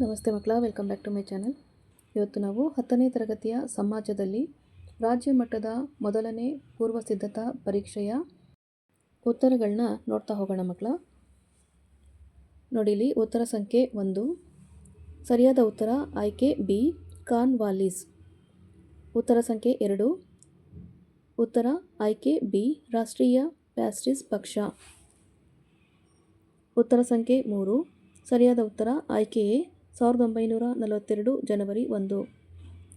ನಮಸ್ತೆ ಮಕ್ಕಳ, welcome back to my channel. ಇವತ್ತು ನಾವು ಹತ್ತನೇ ತರಗತಿಯ ಸಮಾಜದಲ್ಲಿ ರಾಜ್ಯ ಮಟ್ಟದ ಮೊದಲನೇ ಪೂರ್ವ ಸಿದ್ಧತಾ ಪರೀಕ್ಷೆಯ ಉತ್ತರಗಳನ್ನ ನೋಡ್ತಾ ಹೋಗೋಣ ಮಕ್ಕಳ. ನೋಡಿಲಿ ಉತ್ತರ ಸಂಖ್ಯೆ ಒಂದು, ಸರಿಯಾದ ಉತ್ತರ ಆಯ್ಕೆ ಬಿ, ಕಾನ್ ವಾಲೀಸ್. ಉತ್ತರ ಸಂಖ್ಯೆ ಎರಡು, ಉತ್ತರ ಆಯ್ಕೆ ಬಿ, ರಾಷ್ಟ್ರೀಯ ಪ್ಯಾಸ್ಟಿಸ್ ಪಕ್ಷ. ಉತ್ತರ ಸಂಖ್ಯೆ ಮೂರು, ಸರಿಯಾದ ಉತ್ತರ ಆಯ್ಕೆ ಸಾವಿರದ ಒಂಬೈನೂರ ನಲವತ್ತೆರಡು ಜನವರಿ ಒಂದು.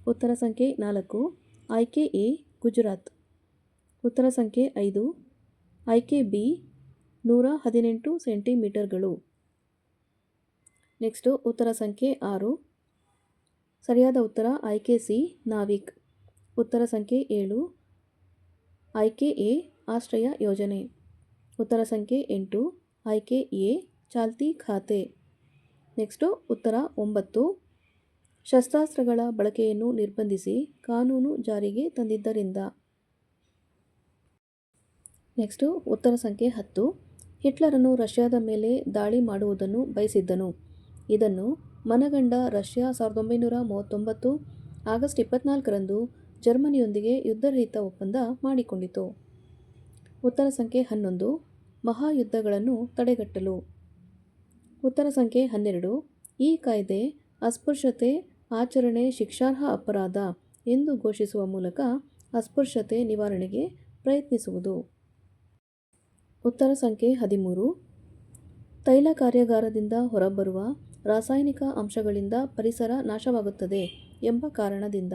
ಉತ್ತರ ಸಂಖ್ಯೆ ನಾಲ್ಕು, ಆಯ್ಕೆ ಎ, ಗುಜರಾತ್. ಉತ್ತರ ಸಂಖ್ಯೆ ಐದು, ಆಯ್ಕೆ ಬಿ, ನೂರ ಹದಿನೆಂಟು ಸೆಂಟಿಮೀಟರ್ಗಳು. ನೆಕ್ಸ್ಟು ಉತ್ತರ ಸಂಖ್ಯೆ ಆರು, ಸರಿಯಾದ ಉತ್ತರ ಆಯ್ಕೆ ಸಿ, ನಾವಿಕ್. ಉತ್ತರ ಸಂಖ್ಯೆ ಏಳು, ಆಯ್ಕೆ ಎ, ಆಶ್ರಯ ಯೋಜನೆ. ಉತ್ತರ ಸಂಖ್ಯೆ ಎಂಟು, ಆಯ್ಕೆ ಎ, ಚಾಲ್ತಿ ಖಾತೆ. ನೆಕ್ಸ್ಟು ಉತ್ತರ ಒಂಬತ್ತು. ಶಸ್ತ್ರಾಸ್ತ್ರಗಳ ಬಳಕೆಯನ್ನು ನಿರ್ಬಂಧಿಸಿ ಕಾನೂನು ಜಾರಿಗೆ ತಂದಿದ್ದರಿಂದ. ನೆಕ್ಸ್ಟು ಉತ್ತರ ಸಂಖ್ಯೆ ಹತ್ತು. ಹಿಟ್ಲರನ್ನು ರಷ್ಯಾದ ಮೇಲೆ ದಾಳಿ ಮಾಡುವುದನ್ನು ಬಯಸಿದ್ದನು. ಇದನ್ನು ಮನಗಂಡ ರಷ್ಯಾ ಸಾವಿರದ ಒಂಬೈನೂರ ಮೂವತ್ತೊಂಬತ್ತು ಆಗಸ್ಟ್ ಇಪ್ಪತ್ನಾಲ್ಕರಂದು ಜರ್ಮನಿಯೊಂದಿಗೆ ಯುದ್ಧರಹಿತ ಒಪ್ಪಂದ ಮಾಡಿಕೊಂಡಿತು. ಉತ್ತರ ಸಂಖ್ಯೆ ಹನ್ನೊಂದು. ಮಹಾಯುದ್ಧಗಳನ್ನು ತಡೆಗಟ್ಟಲು. ಉತ್ತರ ಸಂಖ್ಯೆ ಹನ್ನೆರಡು. ಈ ಕಾಯ್ದೆ ಅಸ್ಪೃಶ್ಯತೆ, ಆಚರಣೆ, ಶಿಕ್ಷಾರ್ಹ ಅಪರಾಧ ಎಂದು ಘೋಷಿಸುವ ಮೂಲಕ ಅಸ್ಪೃಶ್ಯತೆ ನಿವಾರಣೆಗೆ ಪ್ರಯತ್ನಿಸುವುದು. ಉತ್ತರ ಸಂಖ್ಯೆ ಹದಿಮೂರು. ತೈಲ ಕಾರ್ಯಾಗಾರದಿಂದ ಹೊರಬರುವ ರಾಸಾಯನಿಕ ಅಂಶಗಳಿಂದ ಪರಿಸರ ನಾಶವಾಗುತ್ತದೆ ಎಂಬ ಕಾರಣದಿಂದ.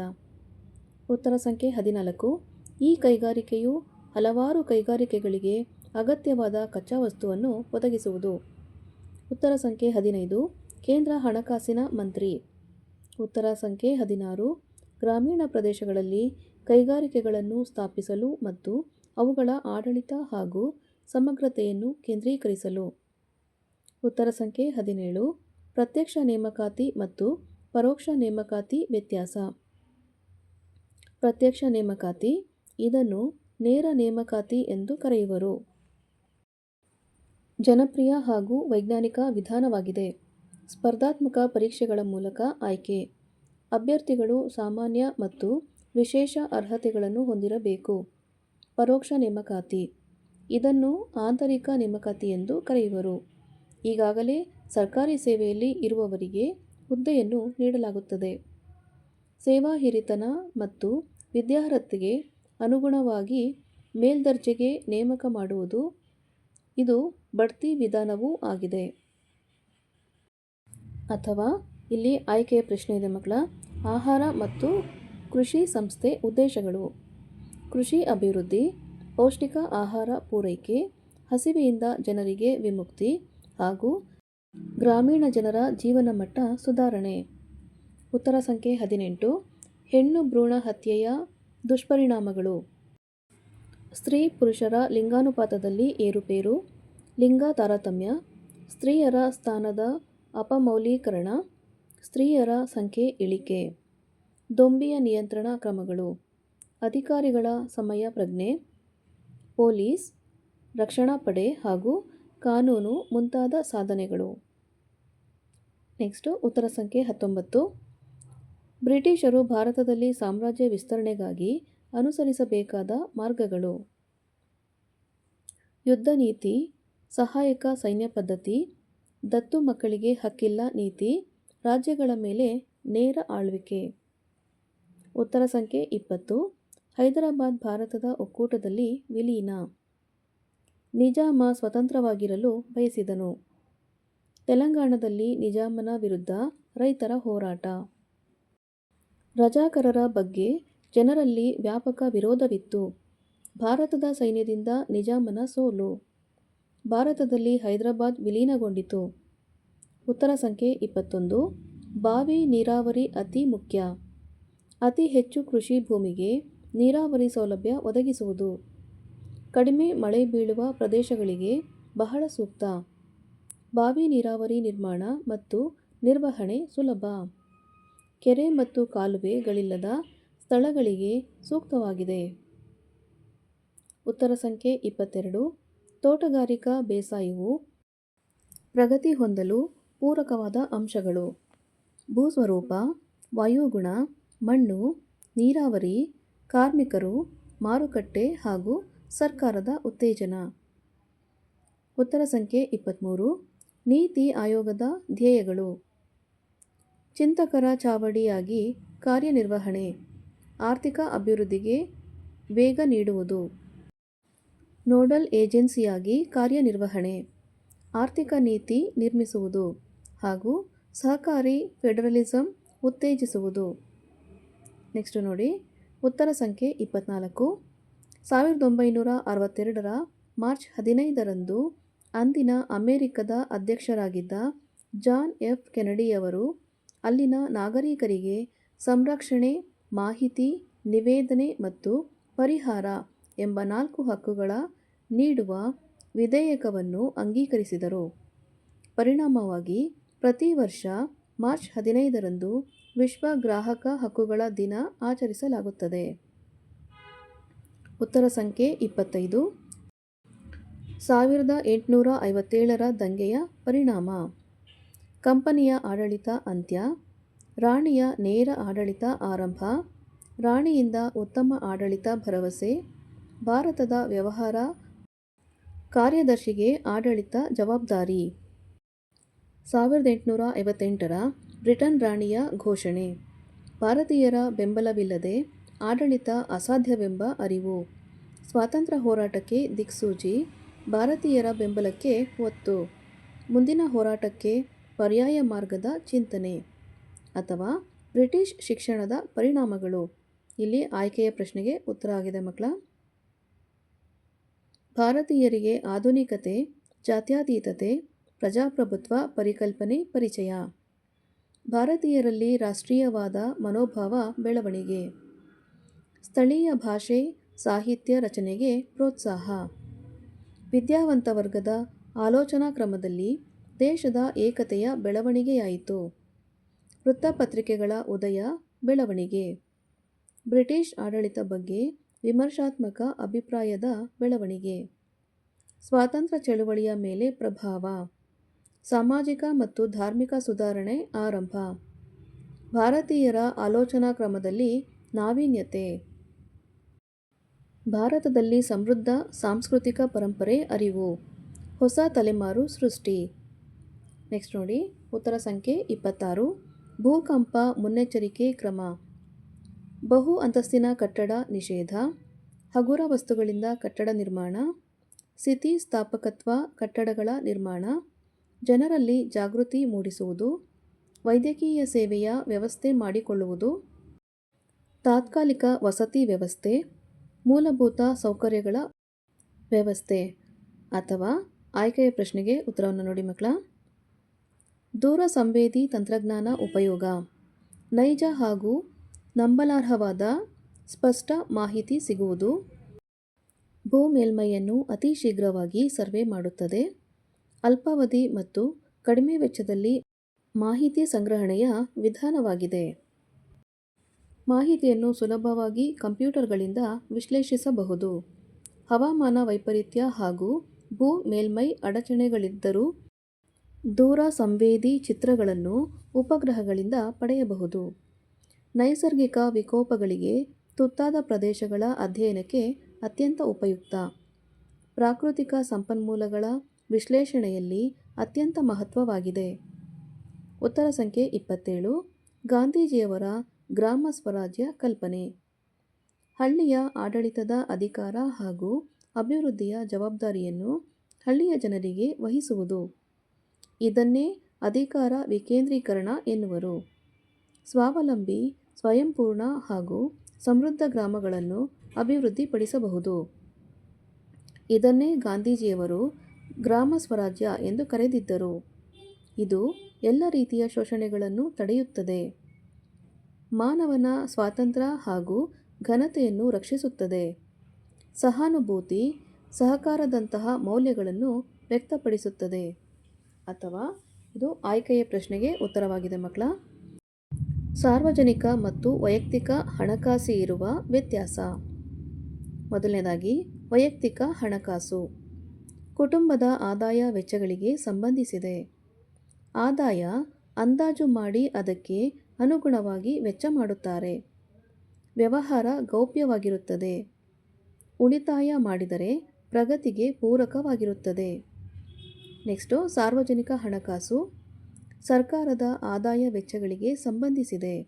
ಉತ್ತರ ಸಂಖ್ಯೆ ಹದಿನಾಲ್ಕು. ಈ ಕೈಗಾರಿಕೆಯು ಹಲವಾರು ಕೈಗಾರಿಕೆಗಳಿಗೆ ಅಗತ್ಯವಾದ ಕಚ್ಚಾ ವಸ್ತುವನ್ನು ಒದಗಿಸುವುದು. ಉತ್ತರ ಸಂಖ್ಯೆ ಹದಿನೈದು, ಕೇಂದ್ರ ಹಣಕಾಸಿನ ಮಂತ್ರಿ. ಉತ್ತರ ಸಂಖ್ಯೆ ಹದಿನಾರು, ಗ್ರಾಮೀಣ ಪ್ರದೇಶಗಳಲ್ಲಿ ಕೈಗಾರಿಕೆಗಳನ್ನು ಸ್ಥಾಪಿಸಲು ಮತ್ತು ಅವುಗಳ ಆಡಳಿತ ಹಾಗೂ ಸಮಗ್ರತೆಯನ್ನು ಕೇಂದ್ರೀಕರಿಸಲು. ಉತ್ತರ ಸಂಖ್ಯೆ ಹದಿನೇಳು, ಪ್ರತ್ಯಕ್ಷ ನೇಮಕಾತಿ ಮತ್ತು ಪರೋಕ್ಷ ನೇಮಕಾತಿ ವ್ಯತ್ಯಾಸ. ಪ್ರತ್ಯಕ್ಷ ನೇಮಕಾತಿ, ಇದನ್ನು ನೇರ ನೇಮಕಾತಿ ಎಂದು ಕರೆಯುವರು. ಜನಪ್ರಿಯ ಹಾಗೂ ವೈಜ್ಞಾನಿಕ ವಿಧಾನವಾಗಿದೆ. ಸ್ಪರ್ಧಾತ್ಮಕ ಪರೀಕ್ಷೆಗಳ ಮೂಲಕ ಆಯ್ಕೆ. ಅಭ್ಯರ್ಥಿಗಳು ಸಾಮಾನ್ಯ ಮತ್ತು ವಿಶೇಷ ಅರ್ಹತೆಗಳನ್ನು ಹೊಂದಿರಬೇಕು. ಪರೋಕ್ಷ ನೇಮಕಾತಿ. ಇದನ್ನು ಆಂತರಿಕ ನೇಮಕಾತಿ ಎಂದು ಕರೆಯುವರು. ಈಗಾಗಲೇ ಸರ್ಕಾರಿ ಸೇವೆಯಲ್ಲಿ ಇರುವವರಿಗೆ ಹುದ್ದೆಯನ್ನು ನೀಡಲಾಗುತ್ತದೆ. ಸೇವಾ ಹಿರಿತನ ಮತ್ತು ವಿದ್ಯಾರ್ಹತೆಗೆ ಅನುಗುಣವಾಗಿ ಮೇಲ್ದರ್ಜೆಗೆ ನೇಮಕ ಮಾಡುವುದು. ಇದು ಬಡ್ತಿ ವಿಧಾನವೂ ಆಗಿದೆ. ಅಥವಾ ಇಲ್ಲಿ ಆಯ್ಕೆಯ ಪ್ರಶ್ನೆ ಇದೆ ಮಕ್ಕಳ, ಆಹಾರ ಮತ್ತು ಕೃಷಿ ಸಂಸ್ಥೆ ಉದ್ದೇಶಗಳು. ಕೃಷಿ ಅಭಿವೃದ್ಧಿ, ಪೌಷ್ಟಿಕ ಆಹಾರ ಪೂರೈಕೆ, ಹಸಿವೆಯಿಂದ ಜನರಿಗೆ ವಿಮುಕ್ತಿ ಹಾಗೂ ಗ್ರಾಮೀಣ ಜನರ ಜೀವನ ಮಟ್ಟ ಸುಧಾರಣೆ. ಉತ್ತರ ಸಂಖ್ಯೆ ಹದಿನೆಂಟು, ಹೆಣ್ಣು ಭ್ರೂಣ ಹತ್ಯೆಯ ದುಷ್ಪರಿಣಾಮಗಳು. ಸ್ತ್ರೀ ಪುರುಷರ ಲಿಂಗಾನುಪಾತದಲ್ಲಿ ಏರುಪೇರು ಲಿಂಗ ತಾರತಮ್ಯ ಸ್ತ್ರೀಯರ ಸ್ಥಾನದ ಅಪಮೌಲ್ಯೀಕರಣ ಸ್ತ್ರೀಯರ ಸಂಖ್ಯೆ ಇಳಿಕೆ, ದೊಂಬಿಯ ನಿಯಂತ್ರಣ ಕ್ರಮಗಳು, ಅಧಿಕಾರಿಗಳ ಸಮಯ ಪ್ರಜ್ಞೆ, ಪೊಲೀಸ್, ರಕ್ಷಣಾ ಪಡೆ ಹಾಗೂ ಕಾನೂನು ಮುಂತಾದ ಸಾಧನೆಗಳು. ನೆಕ್ಸ್ಟು ಉತ್ತರ ಸಂಖ್ಯೆ ಹತ್ತೊಂಬತ್ತು. ಬ್ರಿಟಿಷರು ಭಾರತದಲ್ಲಿ ಸಾಮ್ರಾಜ್ಯ ವಿಸ್ತರಣೆಗಾಗಿ ಅನುಸರಿಸಬೇಕಾದ ಮಾರ್ಗಗಳು. ಯುದ್ಧ ನೀತಿ ಸಹಾಯಕ ಸೈನ್ಯ ಪದ್ಧತಿ, ದತ್ತು ಮಕ್ಕಳಿಗೆ ಹಕ್ಕಿಲ್ಲ ನೀತಿ, ರಾಜ್ಯಗಳ ಮೇಲೆ ನೇರ ಆಳ್ವಿಕೆ. ಉತ್ತರ ಸಂಖ್ಯೆ ಇಪ್ಪತ್ತು, ಹೈದರಾಬಾದ್ ಭಾರತದ ಒಕ್ಕೂಟದಲ್ಲಿ ವಿಲೀನ. ನಿಜಾಮ ಸ್ವತಂತ್ರವಾಗಿರಲು ಬಯಸಿದನು. ತೆಲಂಗಾಣದಲ್ಲಿ ನಿಜಾಮನ ವಿರುದ್ಧ ರೈತರ ಹೋರಾಟ. ರಜಾಕರರ ಬಗ್ಗೆ ಜನರಲ್ಲಿ ವ್ಯಾಪಕ ವಿರೋಧವಿತ್ತು. ಭಾರತದ ಸೈನ್ಯದಿಂದ ನಿಜಾಮನ ಸೋಲು. ಭಾರತದಲ್ಲಿ ಹೈದರಾಬಾದ್ ವಿಲೀನಗೊಂಡಿತು. ಉತ್ತರ ಸಂಖ್ಯೆ ಇಪ್ಪತ್ತೊಂದು. ಬಾವಿ ನೀರಾವರಿ ಅತಿ ಮುಖ್ಯ. ಅತಿ ಹೆಚ್ಚು ಕೃಷಿ ಭೂಮಿಗೆ ನೀರಾವರಿ ಸೌಲಭ್ಯ ಒದಗಿಸುವುದು. ಕಡಿಮೆ ಮಳೆ ಬೀಳುವ ಪ್ರದೇಶಗಳಿಗೆ ಬಹಳ ಸೂಕ್ತ. ಬಾವಿ ನೀರಾವರಿ ನಿರ್ಮಾಣ ಮತ್ತು ನಿರ್ವಹಣೆ ಸುಲಭ. ಕೆರೆ ಮತ್ತು ಕಾಲುವೆಗಳಿಲ್ಲದ ಸ್ಥಳಗಳಿಗೆ ಸೂಕ್ತವಾಗಿದೆ. ಉತ್ತರ ಸಂಖ್ಯೆ ಇಪ್ಪತ್ತೆರಡು. ತೋಟಗಾರಿಕಾ ಬೇಸಾಯವು ಪ್ರಗತಿ ಹೊಂದಲು ಪೂರಕವಾದ ಅಂಶಗಳು. ಭೂಸ್ವರೂಪ, ವಾಯುಗುಣ, ಮಣ್ಣು, ನೀರಾವರಿ, ಕಾರ್ಮಿಕರು, ಮಾರುಕಟ್ಟೆ ಹಾಗೂ ಸರ್ಕಾರದ ಉತ್ತೇಜನ. ಉತ್ತರ ಸಂಖ್ಯೆ ಇಪ್ಪತ್ತ್ಮೂರು ನೀತಿ ಆಯೋಗದ ಧ್ಯೇಯಗಳು. ಚಿಂತಕರ ಚಾವಡಿಯಾಗಿ ಕಾರ್ಯನಿರ್ವಹಣೆ, ಆರ್ಥಿಕ ಅಭಿವೃದ್ಧಿಗೆ ವೇಗ ನೀಡುವುದು. ನೋಡಲ್ ಏಜೆನ್ಸಿಯಾಗಿ ಕಾರ್ಯನಿರ್ವಹಣೆ, ಆರ್ಥಿಕ ನೀತಿ ನಿರ್ಮಿಸುವುದು ಹಾಗೂ ಸಹಕಾರಿ ಫೆಡರಲಿಸಂ ಉತ್ತೇಜಿಸುವುದು. ನೆಕ್ಸ್ಟ್ ನೋಡಿ, ಉತ್ತರ ಸಂಖ್ಯೆ ಇಪ್ಪತ್ನಾಲ್ಕು. ಸಾವಿರದ ಒಂಬೈನೂರ ಅರವತ್ತೆರಡರ ಮಾರ್ಚ್ ಹದಿನೈದರಂದು ಅಂದಿನ ಅಮೆರಿಕದ ಅಧ್ಯಕ್ಷರಾಗಿದ್ದ ಜಾನ್ ಎಫ್ ಕೆನಡಿಯವರು ಅಲ್ಲಿನ ನಾಗರಿಕರಿಗೆ ಸಂರಕ್ಷಣೆ, ಮಾಹಿತಿ, ನಿವೇದನೆ ಮತ್ತು ಪರಿಹಾರ ಎಂಬ ನಾಲ್ಕು ಹಕ್ಕುಗಳ ನೀಡುವ ವಿಧೇಯಕವನ್ನು ಅಂಗೀಕರಿಸಿದರು. ಪರಿಣಾಮವಾಗಿ, ಪ್ರತಿ ವರ್ಷ ಮಾರ್ಚ್ ಹದಿನೈದರಂದು ವಿಶ್ವ ಗ್ರಾಹಕ ಹಕ್ಕುಗಳ ದಿನ ಆಚರಿಸಲಾಗುತ್ತದೆ. ಉತ್ತರ ಸಂಖ್ಯೆ ಇಪ್ಪತ್ತೈದು. ಸಾವಿರದ ಎಂಟುನೂರ ಐವತ್ತೇಳರ ದಂಗೆಯ ಪರಿಣಾಮ. ಕಂಪನಿಯ ಆಡಳಿತ ಅಂತ್ಯ. ರಾಣಿಯ ನೇರ ಆಡಳಿತ ಆರಂಭ. ರಾಣಿಯಿಂದ ಉತ್ತಮ ಆಡಳಿತ ಭರವಸೆ. ಭಾರತದ ವ್ಯವಹಾರ ಕಾರ್ಯದರ್ಶಿಗೆ ಆಡಳಿತ ಜವಾಬ್ದಾರಿ. ಸಾವಿರದ ಎಂಟುನೂರ ಐವತ್ತೆಂಟರ ಬ್ರಿಟನ್ ರಾಣಿಯ ಘೋಷಣೆ. ಭಾರತೀಯರ ಬೆಂಬಲವಿಲ್ಲದೆ ಆಡಳಿತ ಅಸಾಧ್ಯವೆಂಬ ಅರಿವು. ಸ್ವಾತಂತ್ರ್ಯ ಹೋರಾಟಕ್ಕೆ ದಿಕ್ಸೂಚಿ, ಭಾರತೀಯರ ಬೆಂಬಲಕ್ಕೆ ಒತ್ತು. ಮುಂದಿನ ಹೋರಾಟಕ್ಕೆ ಪರ್ಯಾಯ ಮಾರ್ಗದ ಚಿಂತನೆ ಅಥವಾ ಬ್ರಿಟಿಷ್ ಶಿಕ್ಷಣದ ಪರಿಣಾಮಗಳು. ಇಲ್ಲಿ ಆಯ್ಕೆಯ ಪ್ರಶ್ನೆಗೆ ಉತ್ತರ ಆಗಿದೆ ಮಕ್ಕಳ. ಭಾರತೀಯರಿಗೆ ಆಧುನಿಕತೆ, ಜಾತ್ಯಾತೀತತೆ, ಪ್ರಜಾಪ್ರಭುತ್ವ ಪರಿಕಲ್ಪನೆ ಪರಿಚಯ. ಭಾರತೀಯರಲ್ಲಿ ರಾಷ್ಟ್ರೀಯವಾದ ಮನೋಭಾವ ಬೆಳವಣಿಗೆ. ಸ್ಥಳೀಯ ಭಾಷೆ, ಸಾಹಿತ್ಯ ರಚನೆಗೆ ಪ್ರೋತ್ಸಾಹ. ವಿದ್ಯಾವಂತ ವರ್ಗದ ಆಲೋಚನಾ ಕ್ರಮದಲ್ಲಿ ದೇಶದ ಏಕತೆಯ ಬೆಳವಣಿಗೆಯಾಯಿತು. ವೃತ್ತಪತ್ರಿಕೆಗಳ ಉದಯ, ಬೆಳವಣಿಗೆ. ಬ್ರಿಟಿಷ್ ಆಡಳಿತ ಬಗ್ಗೆ ವಿಮರ್ಶಾತ್ಮಕ ಅಭಿಪ್ರಾಯದ ಬೆಳವಣಿಗೆ. ಸ್ವಾತಂತ್ರ್ಯ ಚಳುವಳಿಯ ಮೇಲೆ ಪ್ರಭಾವ. ಸಾಮಾಜಿಕ ಮತ್ತು ಧಾರ್ಮಿಕ ಸುಧಾರಣೆ ಆರಂಭ. ಭಾರತೀಯರ ಆಲೋಚನಾ ಕ್ರಮದಲ್ಲಿ ನಾವೀನ್ಯತೆ. ಭಾರತದಲ್ಲಿ ಸಮೃದ್ಧ ಸಾಂಸ್ಕೃತಿಕ ಪರಂಪರೆ ಅರಿವು. ಹೊಸ ತಲೆಮಾರು ಸೃಷ್ಟಿ. ನೆಕ್ಸ್ಟ್ ನೋಡಿ, ಉತ್ತರ ಸಂಖ್ಯೆ ಇಪ್ಪತ್ತಾರು. ಭೂಕಂಪ ಮುನ್ನೆಚ್ಚರಿಕೆ ಕ್ರಮ. ಬಹು ಅಂತಸ್ತಿನ ಕಟ್ಟಡ ನಿಷೇಧ, ಹಗುರ ವಸ್ತುಗಳಿಂದ ಕಟ್ಟಡ ನಿರ್ಮಾಣ ಸ್ಥಿತಿ ಸ್ಥಾಪಕತ್ವ ಕಟ್ಟಡಗಳ ನಿರ್ಮಾಣ, ಜನರಲ್ಲಿ ಜಾಗೃತಿ ಮೂಡಿಸುವುದು, ವೈದ್ಯಕೀಯ ಸೇವೆಯ ವ್ಯವಸ್ಥೆ ಮಾಡಿಕೊಳ್ಳುವುದು, ತಾತ್ಕಾಲಿಕ ವಸತಿ ವ್ಯವಸ್ಥೆ, ಮೂಲಭೂತ ಸೌಕರ್ಯಗಳ ವ್ಯವಸ್ಥೆ ಅಥವಾ ಆಯ್ಕೆಯ ಪ್ರಶ್ನೆಗೆ ಉತ್ತರವನ್ನು ನೋಡಿ ಮಕ್ಕಳ. ದೂರ ಸಂವೇದಿ ತಂತ್ರಜ್ಞಾನ ಉಪಯೋಗ, ನೈಜ ಹಾಗೂ ನಂಬಲಾರ್ಹವಾದ ಸ್ಪಷ್ಟ ಮಾಹಿತಿ ಸಿಗುವುದು ಭೂ ಮೇಲ್ಮೈಯನ್ನು ಅತಿ ಶೀಘ್ರವಾಗಿ ಸರ್ವೆ ಮಾಡುತ್ತದೆ. ಅಲ್ಪಾವಧಿ ಮತ್ತು ಕಡಿಮೆ ವೆಚ್ಚದಲ್ಲಿ ಮಾಹಿತಿ ಸಂಗ್ರಹಣೆಯ ವಿಧಾನವಾಗಿದೆ. ಮಾಹಿತಿಯನ್ನು ಸುಲಭವಾಗಿ ಕಂಪ್ಯೂಟರ್ಗಳಿಂದ ವಿಶ್ಲೇಷಿಸಬಹುದು. ಹವಾಮಾನ ವೈಪರೀತ್ಯ ಹಾಗೂ ಭೂ ಮೇಲ್ಮೈ ಅಡಚಣೆಗಳಿದ್ದರೂ ದೂರ ಸಂವೇದಿ ಚಿತ್ರಗಳನ್ನು ಉಪಗ್ರಹಗಳಿಂದ ಪಡೆಯಬಹುದು. ನೈಸರ್ಗಿಕ ವಿಕೋಪಗಳಿಗೆ ತುತ್ತಾದ ಪ್ರದೇಶಗಳ ಅಧ್ಯಯನಕ್ಕೆ ಅತ್ಯಂತ ಉಪಯುಕ್ತ. ಪ್ರಾಕೃತಿಕ ಸಂಪನ್ಮೂಲಗಳ ವಿಶ್ಲೇಷಣೆಯಲ್ಲಿ ಅತ್ಯಂತ ಮಹತ್ವವಾಗಿದೆ. ಉತ್ತರ ಸಂಖ್ಯೆ ಇಪ್ಪತ್ತೇಳು, ಗಾಂಧೀಜಿಯವರ ಗ್ರಾಮ ಸ್ವರಾಜ್ಯ ಕಲ್ಪನೆ. ಹಳ್ಳಿಯ ಆಡಳಿತದ ಅಧಿಕಾರ ಹಾಗೂ ಅಭಿವೃದ್ಧಿಯ ಜವಾಬ್ದಾರಿಯನ್ನು ಹಳ್ಳಿಯ ಜನರಿಗೆ ವಹಿಸುವುದು. ಇದನ್ನೇ ಅಧಿಕಾರ ವಿಕೇಂದ್ರೀಕರಣ ಎನ್ನುವರು. ಸ್ವಾವಲಂಬಿ ಸ್ವಯಂಪೂರ್ಣ ಹಾಗೂ ಸಮೃದ್ಧ ಗ್ರಾಮಗಳನ್ನು ಅಭಿವೃದ್ಧಿಪಡಿಸಬಹುದು. ಇದನ್ನೇ ಗಾಂಧೀಜಿಯವರು ಗ್ರಾಮ ಸ್ವರಾಜ್ಯ ಎಂದು ಕರೆದಿದ್ದರು. ಇದು ಎಲ್ಲ ರೀತಿಯ ಶೋಷಣೆಗಳನ್ನು ತಡೆಯುತ್ತದೆ. ಮಾನವನ ಸ್ವಾತಂತ್ರ್ಯ ಹಾಗೂ ಘನತೆಯನ್ನು ರಕ್ಷಿಸುತ್ತದೆ. ಸಹಾನುಭೂತಿ, ಸಹಕಾರದಂತಹ ಮೌಲ್ಯಗಳನ್ನು ವ್ಯಕ್ತಪಡಿಸುತ್ತದೆ. ಅಥವಾ ಇದು ಆಯ್ಕೆಯ ಪ್ರಶ್ನೆಗೆ ಉತ್ತರವಾಗಿದೆ ಮಕ್ಕಳ. ಸಾರ್ವಜನಿಕ ಮತ್ತು ವೈಯಕ್ತಿಕ ಹಣಕಾಸು ಇರುವ ವ್ಯತ್ಯಾಸ. ಮೊದಲನೇದಾಗಿ, ವೈಯಕ್ತಿಕ ಹಣಕಾಸು. ಕುಟುಂಬದ ಆದಾಯ ವೆಚ್ಚಗಳಿಗೆ ಸಂಬಂಧಿಸಿದೆ. ಆದಾಯ ಅಂದಾಜು ಮಾಡಿ ಅದಕ್ಕೆ ಅನುಗುಣವಾಗಿ ವೆಚ್ಚ ಮಾಡುತ್ತಾರೆ. ವ್ಯವಹಾರ ಗೌಪ್ಯವಾಗಿರುತ್ತದೆ. ಉಳಿತಾಯ ಮಾಡಿದರೆ ಪ್ರಗತಿಗೆ ಪೂರಕವಾಗಿರುತ್ತದೆ. ನೆಕ್ಸ್ಟು, ಸಾರ್ವಜನಿಕ ಹಣಕಾಸು. ಸರ್ಕಾರದ ಆದಾಯ ವೆಚ್ಚಗಳಿಗೆ ಸಂಬಂಧಿಸಿದೆ.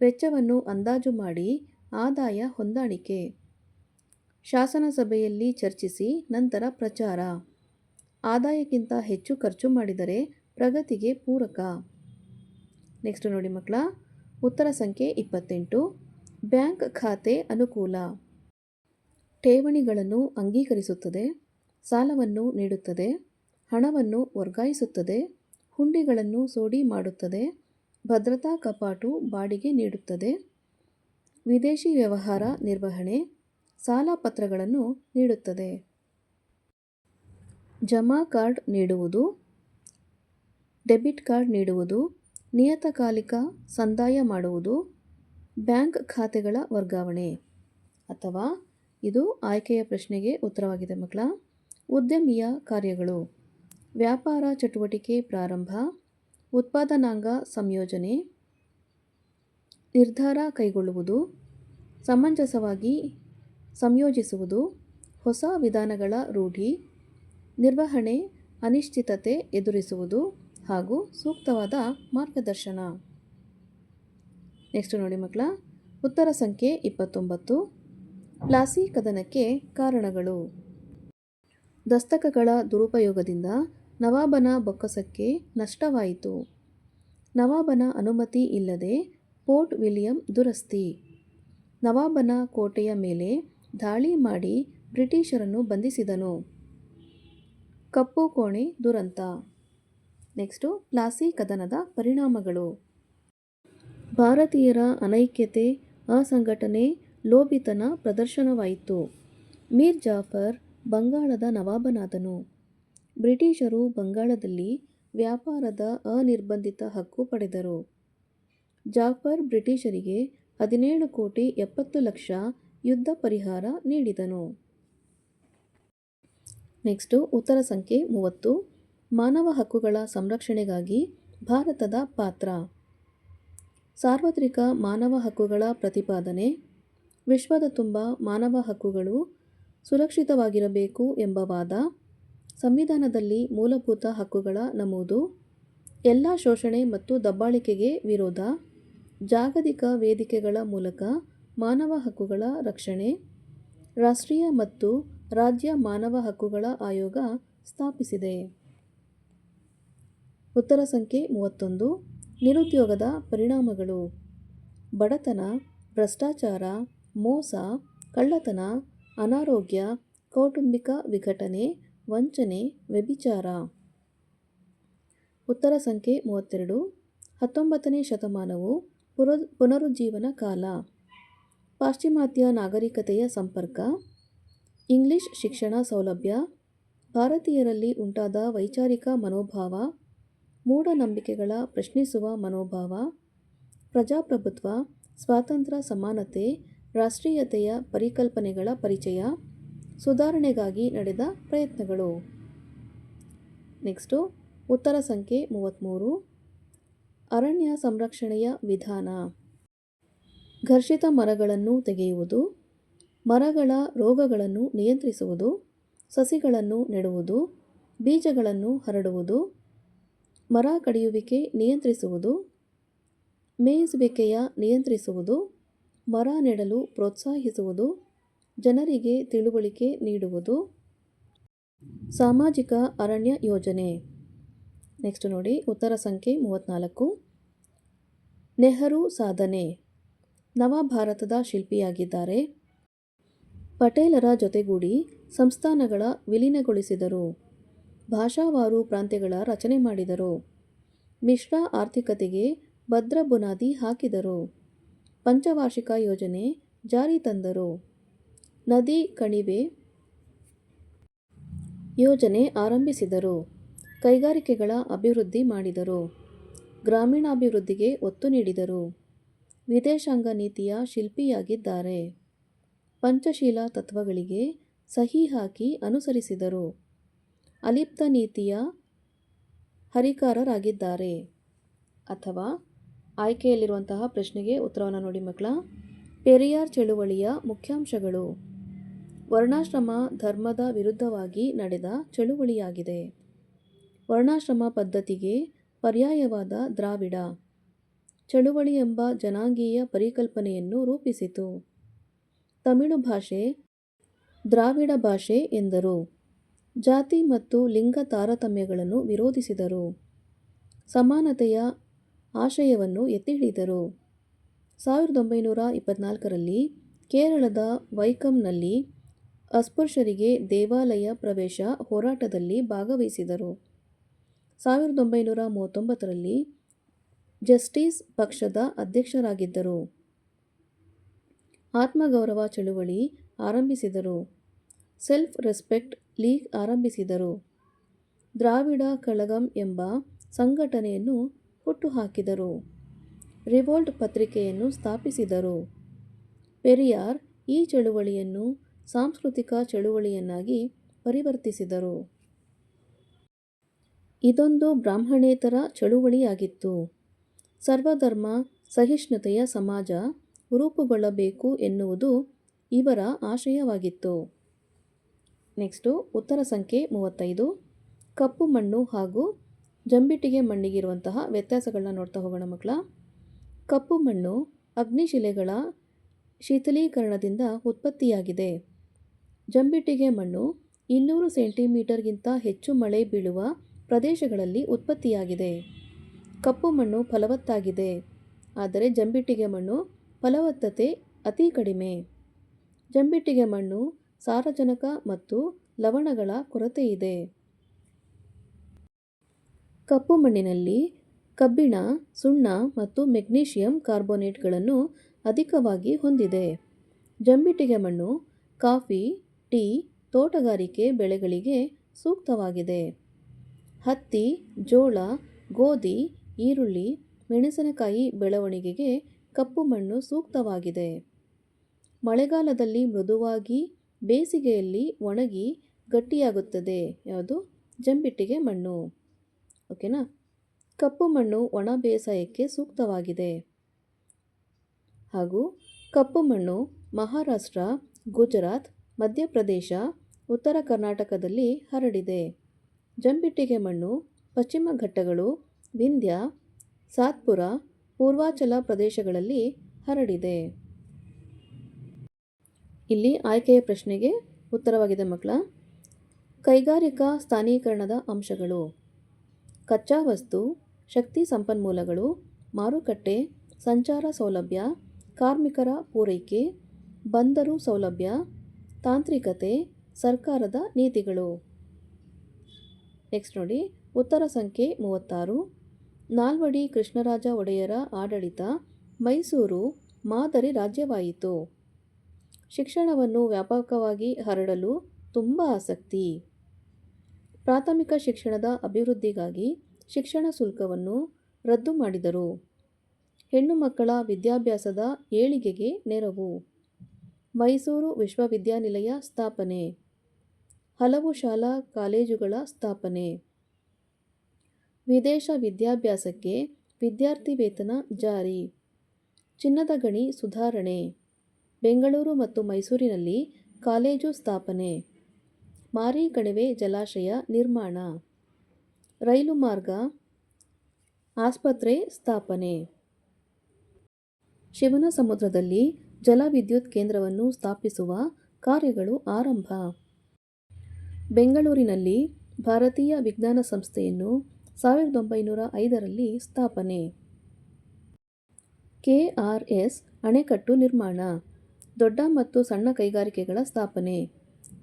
ವೆಚ್ಚವನ್ನು ಅಂದಾಜು ಮಾಡಿ ಆದಾಯ ಹೊಂದಾಣಿಕೆ. ಶಾಸನಸಭೆಯಲ್ಲಿ ಚರ್ಚಿಸಿ ನಂತರ ಪ್ರಚಾರ. ಆದಾಯಕ್ಕಿಂತ ಹೆಚ್ಚು ಖರ್ಚು ಮಾಡಿದರೆ ಪ್ರಗತಿಗೆ ಪೂರಕ. ನೆಕ್ಸ್ಟ್ ನೋಡಿ ಮಕ್ಕಳ, ಉತ್ತರ ಸಂಖ್ಯೆ ಇಪ್ಪತ್ತೆಂಟು. ಬ್ಯಾಂಕ್ ಖಾತೆ ಅನುಕೂಲ. ಠೇವಣಿಗಳನ್ನು ಅಂಗೀಕರಿಸುತ್ತದೆ, ಸಾಲವನ್ನು ನೀಡುತ್ತದೆ, ಹಣವನ್ನು ವರ್ಗಾಯಿಸುತ್ತದೆ. ಹುಂಡಿಗಳನ್ನು ಸೋಡಿ ಮಾಡುತ್ತದೆ. ಭದ್ರತಾ ಕಪಾಟು ಬಾಡಿಗೆ ನೀಡುತ್ತದೆ. ವಿದೇಶಿ ವ್ಯವಹಾರ ನಿರ್ವಹಣೆ ಸಾಲ ಪತ್ರಗಳನ್ನು ನೀಡುತ್ತದೆ. ಜಮಾ ಕಾರ್ಡ್ ನೀಡುವುದು. ಡೆಬಿಟ್ ಕಾರ್ಡ್ ನೀಡುವುದು. ನಿಯತಕಾಲಿಕ ಸಂದಾಯ ಮಾಡುವುದು. ಬ್ಯಾಂಕ್ ಖಾತೆಗಳ ವರ್ಗಾವಣೆ. ಅಥವಾ ಇದು ಆಯ್ಕೆಯ ಪ್ರಶ್ನೆಗೆ ಉತ್ತರವಾಗಿದೆ ಮಕ್ಕಳ. ಉದ್ಯಮಿಯ ಕಾರ್ಯಗಳು. ವ್ಯಾಪಾರ ಚಟುವಟಿಕೆ ಪ್ರಾರಂಭ, ಉತ್ಪಾದನಾಂಗ ಸಂಯೋಜನೆ, ನಿರ್ಧಾರ ಕೈಗೊಳ್ಳುವುದು, ಸಮಂಜಸವಾಗಿ ಸಂಯೋಜಿಸುವುದು, ಹೊಸ ವಿಧಾನಗಳ ರೂಢಿ, ನಿರ್ವಹಣೆ, ಅನಿಶ್ಚಿತತೆ ಎದುರಿಸುವುದು ಹಾಗೂ ಸೂಕ್ತವಾದ ಮಾರ್ಗದರ್ಶನ. ನೆಕ್ಸ್ಟ್ ನೋಡಿ ಮಕ್ಕಳ, ಉತ್ತರ ಸಂಖ್ಯೆ ಇಪ್ಪತ್ತೊಂಬತ್ತು, ಪ್ಲಾಸಿ ಕದನಕ್ಕೆ ಕಾರಣಗಳು. ದಸ್ತಕಗಳ ದುರುಪಯೋಗದಿಂದ ನವಾಬನ ಬೊಕ್ಕಸಕ್ಕೆ ನಷ್ಟವಾಯಿತು. ನವಾಬನ ಅನುಮತಿ ಇಲ್ಲದೆ ಪೋರ್ಟ್ ವಿಲಿಯಂ ದುರಸ್ತಿ. ನವಾಬನ ಕೋಟೆಯ ಮೇಲೆ ದಾಳಿ ಮಾಡಿ ಬ್ರಿಟಿಷರನ್ನು ಬಂಧಿಸಿದನು. ಕಪ್ಪು ಕೋಣೆ ದುರಂತ. ನೆಕ್ಸ್ಟು ಪ್ಲಾಸಿ ಕದನದ ಪರಿಣಾಮಗಳು. ಭಾರತೀಯರ ಅನೈಕ್ಯತೆ, ಅಸಂಘಟನೆ, ಲೋಭಿತನ ಪ್ರದರ್ಶನವಾಯಿತು. ಮೀರ್ ಜಾಫರ್ ಬಂಗಾಳದ ನವಾಬನಾದನು. ಬ್ರಿಟಿಷರು ಬಂಗಾಳದಲ್ಲಿ ವ್ಯಾಪಾರದ ಅನಿರ್ಬಂಧಿತ ಹಕ್ಕು ಪಡೆದರು. ಜಾಫರ್ ಬ್ರಿಟಿಷರಿಗೆ ಹದಿನೇಳು ಕೋಟಿ ಎಪ್ಪತ್ತು ಲಕ್ಷ ಯುದ್ಧ ಪರಿಹಾರ ನೀಡಿದನು. ನೆಕ್ಸ್ಟು ಉತ್ತರ ಸಂಖ್ಯೆ ಮೂವತ್ತು. ಮಾನವ ಹಕ್ಕುಗಳ ಸಂರಕ್ಷಣೆಗಾಗಿ ಭಾರತದ ಪಾತ್ರ. ಸಾರ್ವತ್ರಿಕ ಮಾನವ ಹಕ್ಕುಗಳ ಪ್ರತಿಪಾದನೆ. ವಿಶ್ವದ ತುಂಬ ಮಾನವ ಹಕ್ಕುಗಳು ಸುರಕ್ಷಿತವಾಗಿರಬೇಕು ಎಂಬ ವಾದ. ಸಂವಿಧಾನದಲ್ಲಿ ಮೂಲಭೂತ ಹಕ್ಕುಗಳ ನಮೂದು, ಎಲ್ಲ ಶೋಷಣೆ ಮತ್ತು ದಬ್ಬಾಳಿಕೆಗೆ ವಿರೋಧ, ಜಾಗತಿಕ ವೇದಿಕೆಗಳ ಮೂಲಕ ಮಾನವ ಹಕ್ಕುಗಳ ರಕ್ಷಣೆ, ರಾಷ್ಟ್ರೀಯ ಮತ್ತು ರಾಜ್ಯ ಮಾನವ ಹಕ್ಕುಗಳ ಆಯೋಗ ಸ್ಥಾಪಿಸಿದೆ. ಉತ್ತರ ಸಂಖ್ಯೆ ಮೂವತ್ತೊಂದು, ನಿರುದ್ಯೋಗದ ಪರಿಣಾಮಗಳು. ಬಡತನ, ಭ್ರಷ್ಟಾಚಾರ, ಮೋಸ, ಕಳ್ಳತನ, ಅನಾರೋಗ್ಯ, ಕೌಟುಂಬಿಕ ವಿಘಟನೆ ವಂಚನೆ, ವ್ಯಭಿಚಾರ. ಉತ್ತರ ಸಂಖ್ಯೆ ಮೂವತ್ತೆರಡು. ಹತ್ತೊಂಬತ್ತನೇ ಶತಮಾನವು ಪುರ, ಪುನರುಜ್ಜೀವನ ಕಾಲ. ಪಾಶ್ಚಿಮಾತ್ಯ ನಾಗರಿಕತೆಯ ಸಂಪರ್ಕ. ಇಂಗ್ಲಿಷ್ ಶಿಕ್ಷಣ ಸೌಲಭ್ಯ. ಭಾರತೀಯರಲ್ಲಿ ಉಂಟಾದ ವೈಚಾರಿಕ ಮನೋಭಾವ. ಮೂಢನಂಬಿಕೆಗಳ ಪ್ರಶ್ನಿಸುವ ಮನೋಭಾವ. ಪ್ರಜಾಪ್ರಭುತ್ವ, ಸ್ವಾತಂತ್ರ್ಯ, ಸಮಾನತೆ, ರಾಷ್ಟ್ರೀಯತೆಯ ಪರಿಕಲ್ಪನೆಗಳ ಪರಿಚಯ. ಸುಧಾರಣೆಗಾಗಿ ನಡೆದ ಪ್ರಯತ್ನಗಳು. ನೆಕ್ಸ್ಟು, ಉತ್ತರ ಸಂಖ್ಯೆ ಮೂವತ್ತ್ಮೂರು ಅರಣ್ಯ ಸಂರಕ್ಷಣೆಯ ವಿಧಾನ. ಘರ್ಷಿತ ಮರಗಳನ್ನು ತೆಗೆಯುವುದು, ಮರಗಳ ರೋಗಗಳನ್ನು ನಿಯಂತ್ರಿಸುವುದು, ಸಸಿಗಳನ್ನು ನೆಡುವುದು, ಬೀಜಗಳನ್ನು ಹರಡುವುದು, ಮರ ಕಡಿಯುವಿಕೆ ನಿಯಂತ್ರಿಸುವುದು, ಮೇಯಿಸುವಿಕೆಯ ನಿಯಂತ್ರಿಸುವುದು, ಮರ ನೆಡಲು ಪ್ರೋತ್ಸಾಹಿಸುವುದು ಜನರಿಗೆ ತಿಳುವಳಿಕೆ ನೀಡುವುದು. ಸಾಮಾಜಿಕ ಅರಣ್ಯ ಯೋಜನೆ. ನೆಕ್ಸ್ಟ್ ನೋಡಿ, ಉತ್ತರ ಸಂಖ್ಯೆ ಮೂವತ್ತ್ನಾಲ್ಕು ನೆಹರು ಸಾಧನೆ. ನವ ಭಾರತದ ಶಿಲ್ಪಿಯಾಗಿದ್ದಾರೆ. ಪಟೇಲರ ಜೊತೆಗೂಡಿ ಸಂಸ್ಥಾನಗಳ ವಿಲೀನಗೊಳಿಸಿದರು. ಭಾಷಾವಾರು ಪ್ರಾಂತ್ಯಗಳ ರಚನೆ ಮಾಡಿದರು. ಮಿಶ್ರ ಆರ್ಥಿಕತೆಗೆ ಭದ್ರ ಬುನಾದಿ ಹಾಕಿದರು. ಪಂಚವಾರ್ಷಿಕ ಯೋಜನೆ ಜಾರಿ ತಂದರು. ನದಿ ಕಣಿವೆ ಯೋಜನೆ ಆರಂಭಿಸಿದರು. ಕೈಗಾರಿಕೆಗಳ ಅಭಿವೃದ್ಧಿ ಮಾಡಿದರು. ಗ್ರಾಮೀಣಾಭಿವೃದ್ಧಿಗೆ ಒತ್ತು ನೀಡಿದರು. ವಿದೇಶಾಂಗ ನೀತಿಯ ಶಿಲ್ಪಿಯಾಗಿದ್ದಾರೆ. ಪಂಚಶೀಲ ತತ್ವಗಳಿಗೆ ಸಹಿ ಹಾಕಿ ಅನುಸರಿಸಿದರು. ಅಲಿಪ್ತ ನೀತಿಯ ಹರಿಕಾರರಾಗಿದ್ದಾರೆ. ಅಥವಾ ಆಯ್ಕೆಯಲ್ಲಿರುವಂತಹ ಪ್ರಶ್ನೆಗೆ ಉತ್ತರವನ್ನು ನೋಡಿ ಮಕ್ಕಳ. ಪೆರಿಯಾರ್ ಚಳುವಳಿಯ ಮುಖ್ಯಾಂಶಗಳು. ವರ್ಣಾಶ್ರಮ ಧರ್ಮದ ವಿರುದ್ಧವಾಗಿ ನಡೆದ ಚಳುವಳಿಯಾಗಿದೆ. ವರ್ಣಾಶ್ರಮ ಪದ್ಧತಿಗೆ ಪರ್ಯಾಯವಾದ ದ್ರಾವಿಡ. ಚಳುವಳಿ ಎಂಬ ಜನಾಂಗೀಯ ಪರಿಕಲ್ಪನೆಯನ್ನು ರೂಪಿಸಿತು. ತಮಿಳು ಭಾಷೆ ದ್ರಾವಿಡ ಭಾಷೆ ಎಂದರು. ಜಾತಿ ಮತ್ತು ಲಿಂಗ ತಾರತಮ್ಯಗಳನ್ನು ವಿರೋಧಿಸಿದರು. ಸಮಾನತೆಯ ಆಶಯವನ್ನು ಎತ್ತಿ ಹಿಡಿದರು ಸಾವಿರದ ಒಂಬೈನೂರ ಇಪ್ಪತ್ನಾಲ್ಕರಲ್ಲಿ ಕೇರಳದ ವೈಕಂನಲ್ಲಿ ಅಸ್ಪೃಶ್ಯರಿಗೆ ದೇವಾಲಯ ಪ್ರವೇಶ ಹೋರಾಟದಲ್ಲಿ ಭಾಗವಹಿಸಿದರು. ಸಾವಿರದ ಒಂಬೈನೂರ ಮೂವತ್ತೊಂಬತ್ತರಲ್ಲಿ ಜಸ್ಟಿಸ್ ಪಕ್ಷದ ಅಧ್ಯಕ್ಷರಾಗಿದ್ದರು. ಆತ್ಮಗೌರವ ಚಳುವಳಿ ಆರಂಭಿಸಿದರು. ಸೆಲ್ಫ್ ರೆಸ್ಪೆಕ್ಟ್ ಲೀಗ್ ಆರಂಭಿಸಿದರು. ದ್ರಾವಿಡ ಕಳಗಂ ಎಂಬ ಸಂಘಟನೆಯನ್ನು ಹುಟ್ಟುಹಾಕಿದರು. ರಿವೋಲ್ಟ್ ಪತ್ರಿಕೆಯನ್ನು ಸ್ಥಾಪಿಸಿದರು. ಪೆರಿಯಾರ್ ಈ ಚಳುವಳಿಯನ್ನು ಸಾಂಸ್ಕೃತಿಕ ಚಳುವಳಿಯನ್ನಾಗಿ ಪರಿವರ್ತಿಸಿದರು. ಇದೊಂದು ಬ್ರಾಹ್ಮಣೇತರ ಚಳುವಳಿಯಾಗಿತ್ತು. ಸರ್ವಧರ್ಮ ಸಹಿಷ್ಣುತೆಯ ಸಮಾಜ ರೂಪುಗೊಳ್ಳಬೇಕು ಎನ್ನುವುದು ಇವರ ಆಶಯವಾಗಿತ್ತು. ನೆಕ್ಸ್ಟು ಉತ್ತರ ಸಂಖ್ಯೆ ಮೂವತ್ತೈದು. ಕಪ್ಪು ಮಣ್ಣು ಹಾಗೂ ಜಂಬಿಟ್ಟಿಗೆ ಮಣ್ಣಿಗಿರುವಂತಹ ವ್ಯತ್ಯಾಸಗಳನ್ನ ನೋಡ್ತಾ ಹೋಗೋಣ ಮಕ್ಕಳ. ಕಪ್ಪು ಮಣ್ಣು ಅಗ್ನಿಶಿಲೆಗಳ ಶೀತಲೀಕರಣದಿಂದ ಉತ್ಪತ್ತಿಯಾಗಿದೆ. ಜಂಬಿಟ್ಟಿಗೆ ಮಣ್ಣು ಇನ್ನೂರು ಸೆಂಟಿಮೀಟರ್ಗಿಂತ ಹೆಚ್ಚು ಮಳೆ ಬೀಳುವ ಪ್ರದೇಶಗಳಲ್ಲಿ ಉತ್ಪತ್ತಿಯಾಗಿದೆ. ಕಪ್ಪು ಮಣ್ಣು ಫಲವತ್ತಾಗಿದೆ, ಆದರೆ ಜಂಬಿಟ್ಟಿಗೆ ಮಣ್ಣು ಫಲವತ್ತತೆ ಅತಿ ಕಡಿಮೆ. ಜಂಬಿಟ್ಟಿಗೆ ಮಣ್ಣು ಸಾರಜನಕ ಮತ್ತು ಲವಣಗಳ ಕೊರತೆಯಿದೆ. ಕಪ್ಪು ಮಣ್ಣಿನಲ್ಲಿ ಕಬ್ಬಿಣ, ಸುಣ್ಣ ಮತ್ತು ಮೆಗ್ನೀಷಿಯಂ ಕಾರ್ಬೋನೇಟ್ಗಳನ್ನು ಅಧಿಕವಾಗಿ ಹೊಂದಿದೆ. ಜಂಬಿಟ್ಟಿಗೆ ಮಣ್ಣು ಕಾಫಿ ಟೀ ತೋಟಗಾರಿಕೆ ಬೆಳೆಗಳಿಗೆ ಸೂಕ್ತವಾಗಿದೆ. ಹತ್ತಿ, ಜೋಳ, ಗೋಧಿ, ಈರುಳ್ಳಿ, ಮೆಣಸಿನಕಾಯಿ ಬೆಳವಣಿಗೆಗೆ ಕಪ್ಪು ಮಣ್ಣು ಸೂಕ್ತವಾಗಿದೆ. ಮಳೆಗಾಲದಲ್ಲಿ ಮೃದುವಾಗಿ ಬೇಸಿಗೆಯಲ್ಲಿ ಒಣಗಿ ಗಟ್ಟಿಯಾಗುತ್ತದೆ. ಯಾವುದು? ಜಂಬಿಟ್ಟಿಗೆ ಮಣ್ಣು. ಓಕೆನಾ? ಕಪ್ಪು ಮಣ್ಣು ಒಣ ಬೇಸಾಯಕ್ಕೆ ಸೂಕ್ತವಾಗಿದೆ. ಹಾಗೂ ಕಪ್ಪು ಮಣ್ಣು ಮಹಾರಾಷ್ಟ್ರ, ಗುಜರಾತ್ ಮಧ್ಯಪ್ರದೇಶ, ಉತ್ತರ ಕರ್ನಾಟಕದಲ್ಲಿ ಹರಡಿದೆ. ಜಂಬಿಟ್ಟಿಗೆ ಮಣ್ಣು, ಪಶ್ಚಿಮ ಘಟ್ಟಗಳು, ವಿಂಧ್ಯ, ಸಾತ್ಪುರ, ಪೂರ್ವಾಚಲ ಪ್ರದೇಶಗಳಲ್ಲಿ ಹರಡಿದೆ. ಇಲ್ಲಿ ಆಯ್ಕೆಯ ಪ್ರಶ್ನೆಗೆ ಉತ್ತರವಾಗಿದೆ ಮಕ್ಕಳ. ಕೈಗಾರಿಕಾ ಸ್ಥಾನೀಕರಣದ ಅಂಶಗಳು. ಕಚ್ಚಾ ವಸ್ತು, ಶಕ್ತಿ ಸಂಪನ್ಮೂಲಗಳು, ಮಾರುಕಟ್ಟೆ, ಸಂಚಾರ ಸೌಲಭ್ಯ, ಕಾರ್ಮಿಕರ ಪೂರೈಕೆ, ಬಂದರು ಸೌಲಭ್ಯ ತಾಂತ್ರಿಕತೆ ಸರ್ಕಾರದ ನೀತಿಗಳು. ನೆಕ್ಸ್ಟ್ ನೋಡಿ, ಉತ್ತರ ಸಂಖ್ಯೆ ಮೂವತ್ತಾರು. ನಾಲ್ವಡಿ ಕೃಷ್ಣರಾಜ ಒಡೆಯರ ಆಡಳಿತ ಮೈಸೂರು ಮಾದರಿ ರಾಜ್ಯವಾಯಿತು. ಶಿಕ್ಷಣವನ್ನು ವ್ಯಾಪಕವಾಗಿ ಹರಡಲು ತುಂಬ ಆಸಕ್ತಿ. ಪ್ರಾಥಮಿಕ ಶಿಕ್ಷಣದ ಅಭಿವೃದ್ಧಿಗಾಗಿ ಶಿಕ್ಷಣ ಶುಲ್ಕವನ್ನು ರದ್ದು ಮಾಡಿದರು. ಹೆಣ್ಣು ಮಕ್ಕಳ ವಿದ್ಯಾಭ್ಯಾಸದ ಏಳಿಗೆಗೆ ನೆರವು. ಮೈಸೂರು ವಿಶ್ವವಿದ್ಯಾನಿಲಯ ಸ್ಥಾಪನೆ. ಹಲವು ಶಾಲಾ ಕಾಲೇಜುಗಳ ಸ್ಥಾಪನೆ. ವಿದೇಶ ವಿದ್ಯಾಭ್ಯಾಸಕ್ಕೆ ವಿದ್ಯಾರ್ಥಿ ವೇತನ ಜಾರಿ. ಚಿನ್ನದ ಗಣಿ ಸುಧಾರಣೆ. ಬೆಂಗಳೂರು ಮತ್ತು ಮೈಸೂರಿನಲ್ಲಿ ಕಾಲೇಜು ಸ್ಥಾಪನೆ. ಮಾರಿ ಕಣಿವೆ ಜಲಾಶಯ ನಿರ್ಮಾಣ. ರೈಲು ಮಾರ್ಗ, ಆಸ್ಪತ್ರೆ ಸ್ಥಾಪನೆ. ಶಿವನ ಸಮುದ್ರದಲ್ಲಿ ಜಲವಿದ್ಯುತ್ ಕೇಂದ್ರವನ್ನು ಸ್ಥಾಪಿಸುವ ಕಾರ್ಯಗಳು ಆರಂಭ. ಬೆಂಗಳೂರಿನಲ್ಲಿ ಭಾರತೀಯ ವಿಜ್ಞಾನ ಸಂಸ್ಥೆಯನ್ನು ಸಾವಿರದ ಒಂಬೈನೂರ ಐದರಲ್ಲಿ ಸ್ಥಾಪನೆ. ಕೆ ಆರ್ ಎಸ್ ಅಣೆಕಟ್ಟು ನಿರ್ಮಾಣ, ದೊಡ್ಡ ಮತ್ತು ಸಣ್ಣ ಕೈಗಾರಿಕೆಗಳ ಸ್ಥಾಪನೆ,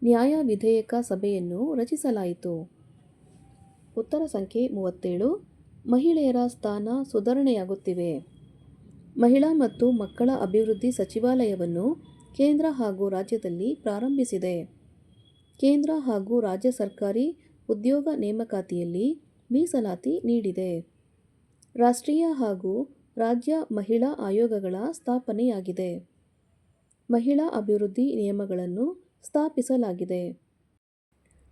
ನ್ಯಾಯ ವಿಧೇಯಕ ಸಭೆಯನ್ನು ರಚಿಸಲಾಯಿತು. ಉತ್ತರ ಸಂಖ್ಯೆ ಮೂವತ್ತೇಳು, ಮಹಿಳೆಯರ ಸ್ಥಾನ ಸುಧಾರಣೆಯಾಗುತ್ತಿವೆ. ಮಹಿಳಾ ಮತ್ತು ಮಕ್ಕಳ ಅಭಿವೃದ್ಧಿ ಸಚಿವಾಲಯವನ್ನು ಕೇಂದ್ರ ಹಾಗೂ ರಾಜ್ಯದಲ್ಲಿ ಪ್ರಾರಂಭಿಸಿದೆ. ಕೇಂದ್ರ ಹಾಗೂ ರಾಜ್ಯ ಸರ್ಕಾರಿ ಉದ್ಯೋಗ ನೇಮಕಾತಿಯಲ್ಲಿ ಮೀಸಲಾತಿ ನೀಡಿದೆ. ರಾಷ್ಟ್ರೀಯ ಹಾಗೂ ರಾಜ್ಯ ಮಹಿಳಾ ಆಯೋಗಗಳ ಸ್ಥಾಪನೆಯಾಗಿದೆ. ಮಹಿಳಾ ಅಭಿವೃದ್ಧಿ ನಿಯಮಗಳನ್ನು ಸ್ಥಾಪಿಸಲಾಗಿದೆ.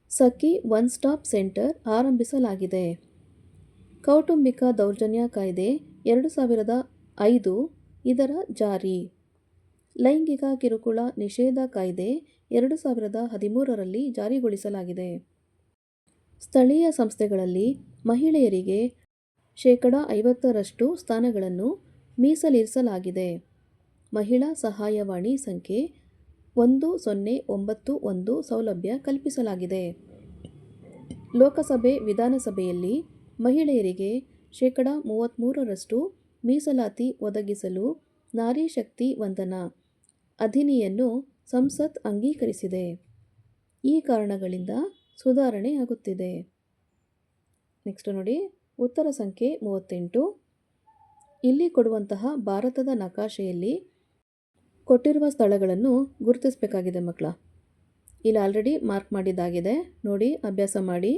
ಸಖಿ ಒನ್ ಸ್ಟಾಪ್ ಸೆಂಟರ್ ಆರಂಭಿಸಲಾಗಿದೆ. ಕೌಟುಂಬಿಕ ದೌರ್ಜನ್ಯ ಕಾಯ್ದೆ ಎರಡು ಸಾವಿರದ ಐದು, ಇದರ ಜಾರಿ. ಲೈಂಗಿಕ ಕಿರುಕುಳ ನಿಷೇಧ ಕಾಯ್ದೆ ಎರಡು ಸಾವಿರದ ಹದಿಮೂರರಲ್ಲಿ ಜಾರಿಗೊಳಿಸಲಾಗಿದೆ. ಸ್ಥಳೀಯ ಸಂಸ್ಥೆಗಳಲ್ಲಿ ಮಹಿಳೆಯರಿಗೆ ಶೇಕಡ ಐವತ್ತರಷ್ಟು ಸ್ಥಾನಗಳನ್ನು ಮೀಸಲಿರಿಸಲಾಗಿದೆ. ಮಹಿಳಾ ಸಹಾಯವಾಣಿ ಸಂಖ್ಯೆ ಒಂದು ಸೊನ್ನೆ ಒಂಬತ್ತು ಒಂದು ಸೌಲಭ್ಯ ಕಲ್ಪಿಸಲಾಗಿದೆ. ಲೋಕಸಭೆ ವಿಧಾನಸಭೆಯಲ್ಲಿ ಮಹಿಳೆಯರಿಗೆ ಶೇಕಡ ಮೂವತ್ತ್ಮೂರರಷ್ಟು ಮೀಸಲಾತಿ ಒದಗಿಸಲು ನಾರಿ ಶಕ್ತಿ ವಂದನ ಅಧಿನಿಯನ್ನು ಸಂಸತ್ ಅಂಗೀಕರಿಸಿದೆ. ಈ ಕಾರಣಗಳಿಂದ ಸುಧಾರಣೆ ಆಗುತ್ತಿದೆ. ನೆಕ್ಸ್ಟ್ ನೋಡಿ, ಉತ್ತರ ಸಂಖ್ಯೆ ಮೂವತ್ತೆಂಟು. ಇಲ್ಲಿ ಕೊಡುವಂತಹ ಭಾರತದ ನಕಾಶೆಯಲ್ಲಿ ಕೊಟ್ಟಿರುವ ಸ್ಥಳಗಳನ್ನು ಗುರುತಿಸಬೇಕಾಗಿದೆ ಮಕ್ಕಳ. ಇಲ್ಲಿ ಆಲ್ರೆಡಿ ಮಾರ್ಕ್ ಮಾಡಿದ್ದಾಗಿದೆ. ನೋಡಿ, ಅಭ್ಯಾಸ ಮಾಡಿ.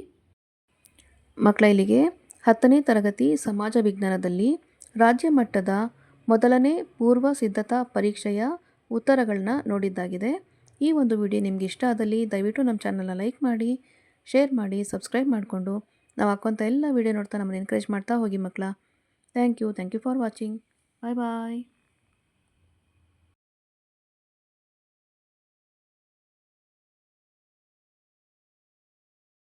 ಮಕ್ಕಳ ಇಲ್ಲಿಗೆ ಹತ್ತನೇ ತರಗತಿ ಸಮಾಜ ವಿಜ್ಞಾನದಲ್ಲಿ ರಾಜ್ಯ ಮಟ್ಟದ ಮೊದಲನೇ ಪೂರ್ವ ಸಿದ್ಧತಾ ಪರೀಕ್ಷೆಯ ಉತ್ತರಗಳನ್ನ ನೋಡಿದ್ದಾಗಿದೆ. ಈ ಒಂದು ವಿಡಿಯೋ ನಿಮ್ಗೆ ಇಷ್ಟ ಆದಲ್ಲಿ ದಯವಿಟ್ಟು ನಮ್ಮ ಚಾನಲ್ನ ಲೈಕ್ ಮಾಡಿ, ಶೇರ್ ಮಾಡಿ, ಸಬ್ಸ್ಕ್ರೈಬ್ ಮಾಡಿಕೊಂಡು. ನಾವು ಹಾಕುವಂಥ ಎಲ್ಲ ವಿಡಿಯೋ ನೋಡ್ತಾ ನಮ್ಮನ್ನು ಎನ್ಕರೇಜ್ ಮಾಡ್ತಾ ಹೋಗಿ ಮಕ್ಕಳ thank you thank you for watching. Bye bye.